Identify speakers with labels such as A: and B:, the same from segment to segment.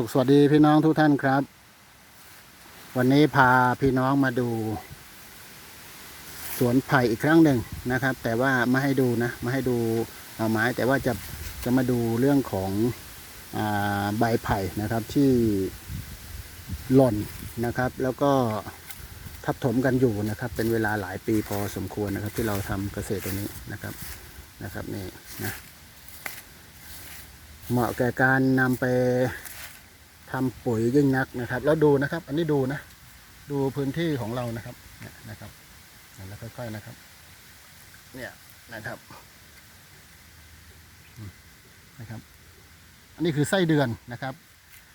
A: สุขสวัสดีพี่น้องทุกท่านครับ วันนี้พาพี่น้องมาดู สวนไผ่อีกครั้งหนึ่งนะครับ แต่ว่าไม่ให้ดูนะไม่ให้ดูหน่อไม้แต่ว่าจะจะมาดูเรื่องของอใบไผ่นะครับที่หล่นนะครับ แล้วก็ทับถมกันอยู่นะครับ เป็นเวลาหลายปีพอสมควรนะครับ ที่เราทำเกษตรตรงนี้นะครับนะครับนี่นะเหมาะแก่การนำไป ทำปุ๋ยยิ่งนักนะครับ แล้วดูนะครับ อันนี้ดูนะ ดูพื้นที่ของเรานะครับเนี่ยนะครับแล้วค่อยๆนะครับ เนี่ยนะครับนะครับ อันนี้คือไส้เดือนนะครับ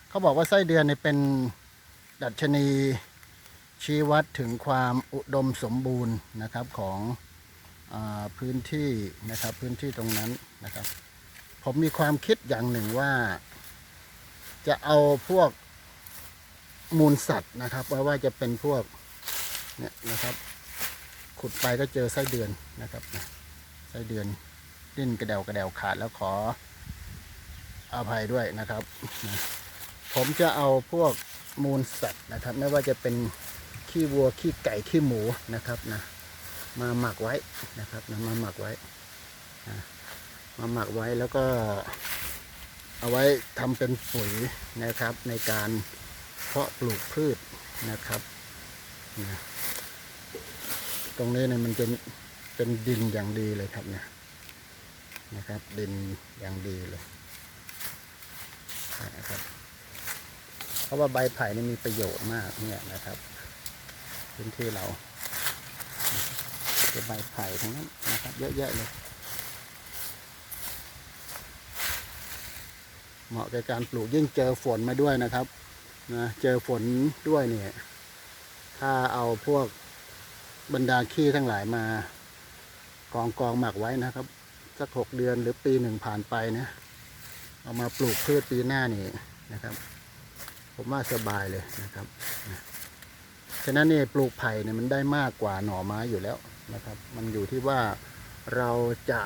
A: เขาบอกว่าไส้เดือนเนี่ยเป็นดัชนีชี้วัดถึงความอุดมสมบูรณ์นะครับของอพื้นที่นะครับพื้นที่ตรงนั้นนะครับ ผมมีความคิดอย่างหนึ่งว่า จะเอาพวกมูลสัตว์นะครับว่ว่าจะเป็นพวกเนี่ยนะครับ ขุดไปก็เจอไส้เดือนนะครับไส้เดือนดิ้นกระเดวกระเดวขาดแล้วขออภัยด้วยนะครับ ผมจะเอาพวกมูลสัตว์นะครับ ไม่ว่าจะเป็นขี้วัวขี้ไก่ขี้หมูนะครับนะมาหมักไว้นะครับนะมาหมักไว้มาหมักไว้แล้วก็ เอาไว้ทำเป็นปุ๋ยนะครับ ในการเพาะปลูกพืชนะครับนะตรงนี้เนี่ยมันจะเป็นดินอย่างดีเลยครับเนี่ยนะครับ ดินอย่างดีเลยนะครับ เพราะว่าใบไผ่นี่มีประโยชน์มากเนี่ยนะครับพื้นที่เราเป็นใบไผ่ทั้งนั้นนะครับ เยอะแยะเลย เหมาะกับการปลูกยิ่งเจอฝนมาด้วยนะครับนะเจอฝนด้วยเนี่ย ถ้าเอาพวกบรรดาขี้ทั้งหลายมากองกองหมักไว้นะครับ สักหกเดือนหรือปีหนึ่งผ่านไปนะเอามาปลูกพืชปีหน้านี่นะครับ ผมว่าสบายเลยนะครับฉะนั้นนี่ปลูกไผ่เนี่ยมันได้มากกว่าหน่อไม้อยู่แล้วนะครับ มันอยู่ที่ว่าเราจะ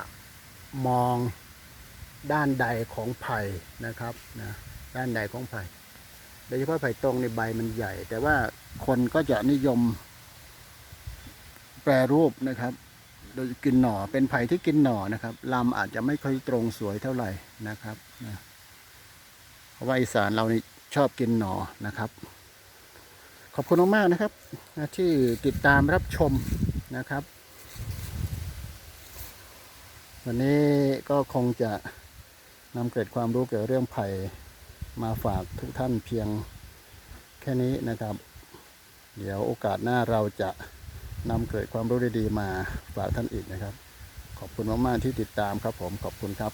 A: มอง ด้านใดของไผ่นะครับนะด้านใดของไผ่โดยเฉพาะไผ่ตรงในใบมันใหญ่ แต่ว่าคนก็จะนิยม แปรรูปนะครับ โดยกินหน่อเป็นไผ่ที่กินหน่อนะครับลำอาจจะไม่ค่อยตรงสวยเท่าไหร่นะครับนะเพราะว่าอีสานเรานี่ชอบกินหน่อนะครับ ขอบคุณมากๆนะครับนะที่ติดตามรับชมนะครับ วันนี้ก็คงจะ นำเกร็ดความรู้เกี่ยวกับเรื่องไผ่มาฝากทุกท่านเพียงแค่นี้นะครับ เดี๋ยวโอกาสหน้าเราจะนำเกร็ดความรู้ดีๆมาฝากท่านอีกนะครับ ขอบคุณมากๆที่ติดตามครับผมขอบคุณครับ